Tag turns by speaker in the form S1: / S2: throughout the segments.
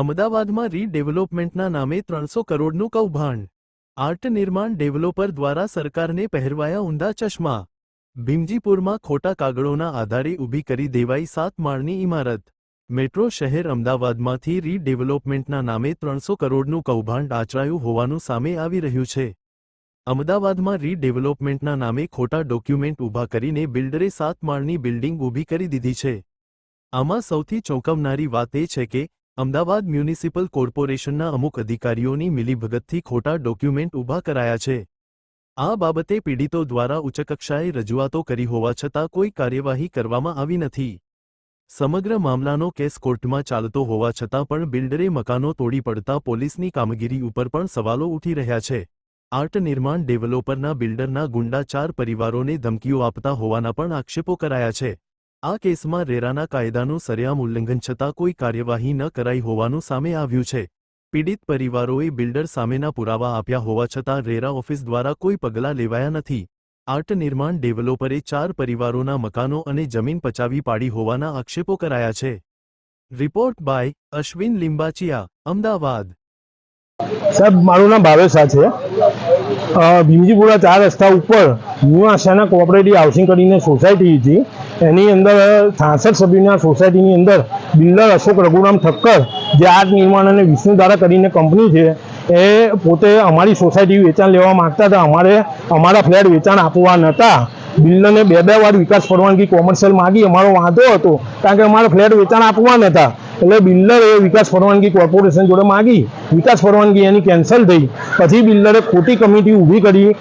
S1: અમદાવાદમાં રીડેવલપમેન્ટના નામે ત્રણસો કરોડનું કૌભાંડ. આર્ટ નિર્માણ ડેવલપર દ્વારા સરકારને પહેરવાયા ઊંધા ચશ્મા. ભીમજીપુરમાં ખોટા કાગળોના આધારે ઊભી કરી દેવાઈ સાત માળની ઇમારત મેટ્રો શહેર અમદાવાદમાંથી રીડેવલપમેન્ટના નામે ત્રણસો કરોડનું કૌભાંડ આચરાયું હોવાનું સામે આવી રહ્યું છે. અમદાવાદમાં રીડેવલપમેન્ટના નામે ખોટા ડોક્યુમેન્ટ ઊભા કરીને બિલ્ડરે સાત માળની બિલ્ડિંગ ઊભી કરી દીધી છે. આમાં સૌથી ચોંકાવનારી વાત એ છે કે અમદાવાદ મ્યુનિસિપલ કોર્પોરેશનના અમુક અધિકારીઓની મિલીભગતથી ખોટા ડોક્યુમેન્ટ ઊભા કરાયા છે. આ બાબતે પીડિતો દ્વારા ઉચ્ચકક્ષાએ રજૂઆતો કરી હોવા છતાં કોઈ કાર્યવાહી કરવામાં આવી નથી. સમગ્ર મામલાનો કેસ કોર્ટમાં ચાલતો હોવા છતાં પણ બિલ્ડરે મકાનો તોડી પડતા પોલીસની કામગીરી ઉપર પણ સવાલો ઉઠી રહ્યા છે. આર્ટ નિર્માણ ડેવલપરના બિલ્ડરના ગુંડા ચાર પરિવારોને ધમકીઓ આપતા હોવાના પણ આક્ષેપો કરાયા છે. આ કેસમાં રેરાના કાયદાનું સરેઆમ ઉલ્લંઘન છતાં કોઈ કાર્યવાહી ન કરાઈ હોવાનું સામે આવ્યું છે. પીડિત પરિવારોએ બિલ્ડર સામેના પુરાવા આપ્યા હોવા છતાં રેરા ઓફિસ દ્વારા કોઈ પગલાં લેવાયા નથી. આર્ટ નિર્માણ ડેવલોપરે ચાર પરિવારોના મકાનો અને જમીન પચાવી પાડી હોવાના આક્ષેપો કરાયા છે. Report by Ashwin Limbachiya, Ahmedabad.
S2: સાહેબ, મારું નામ ભાવેશા છે. ભીમજીપુરા ચાર રસ્તા ઉપર ન્યૂ આશાના કોઓપરેટિવ હાઉસિંગ કરીને સોસાયટી હતી. એની અંદર છાસઠ સભ્યોની સોસાયટીની અંદર બિલ્ડર અશોક રઘુરામ ઠક્કર, જે આર્ટ નિર્માણ અને વિષ્ણુ ધારા કરીને કંપની છે, એ પોતે અમારી સોસાયટી વેચાણ લેવા માંગતા હતા. અમારે અમારા ફ્લેટ વેચાણ આપવા નહોતા. બિલ્ડરને બે બે વાર વિકાસ પરવાનગી કોમર્શિયલ માગી. અમારો વાંધો હતો, કારણ કે અમારા ફ્લેટ વેચાણ આપવા નહોતા. એટલે બિલ્ડરે વિકાસ પરવાનગી કોર્પોરેશન જોડે માગી, વિકાસ પરવાનગી એની કેન્સલ થઈ. પછી બિલ્ડરે ખોટી કમિટી ઊભી કરી,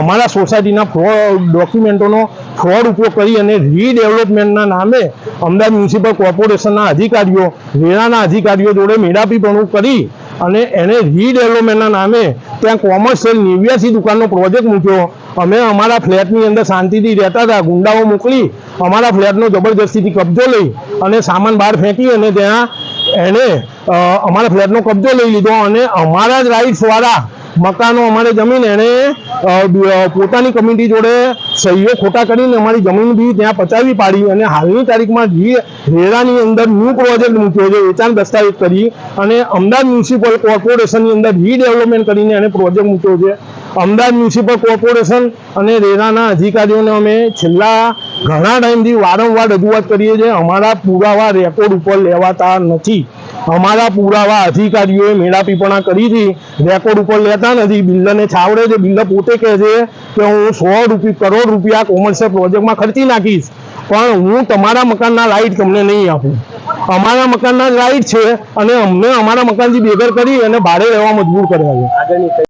S2: અમારા સોસાયટીના ફ્રોડ ડોક્યુમેન્ટોનો ફ્રોડ ઉપયોગ કરી અને રીડેવલપમેન્ટના નામે અમદાવાદ મ્યુનિસિપલ કોર્પોરેશનના અધિકારીઓ, વેરાના અધિકારીઓ જોડે મેળાપીપણું કરી અને એને રીડેવલપમેન્ટના નામે ત્યાં કોમર્શિયલ નેવ્યાસી દુકાનનો પ્રોજેક્ટ મૂક્યો. અમે અમારા ફ્લેટની અંદર શાંતિથી રહેતા હતા, ગુંડાઓ મોકલી, અમારા ફ્લેટનો જબરજસ્તીથી કબજો લઈ અને સામાન બહાર ફેંકી અને ત્યાં એને અમારા ફ્લેટનો કબજો લઈ લીધો અને અમારા જ રાઇટ્સવાળા મકાનો અમારે જમીન એણે પોતાની કમિટી જોડે સહીઓ ખોટા કરીને અમારી જમીન બી ત્યાં પચાવી પાડી અને હાલની તારીખમાં જે રેરાની અંદર ન્યૂ પ્રોજેક્ટ મૂક્યો છે, વેચાણ દસ્તાવેજ કરી અને અમદાવાદ મ્યુનિસિપલ કોર્પોરેશનની અંદર રીડેવલપમેન્ટ કરીને એને પ્રોજેક્ટ મૂક્યો છે. અમદાવાદ મ્યુનિસિપલ કોર્પોરેશન અને રેરાના અધિકારીઓને અમે છેલ્લા ઘણા ટાઈમથી વારંવાર રજૂઆત કરીએ છીએ. અમારા પુરાવા રેકોર્ડ ઉપર લેવાતા નથી. અમારા પુરાવા અધિકારીઓએ મેળાપીપણા કરી હતી. રેકોર્ડ ઉપર લેતા નથી. બિલ્ડરને છાવડે છે. બિલ્ડર પોતે કહે છે કે હું સો રૂપિયા કરોડ રૂપિયા કોમર્શિયલ પ્રોજેક્ટમાં ખર્ચી નાખીશ. પણ હું તમારા મકાનના લાઇટ તમને નહીં આપું. અમારા મકાનના લાઇટ છે અને અમને અમારા મકાનથી બેઘર કરી અને ભાડે રહેવા મજબૂર કર્યા છે.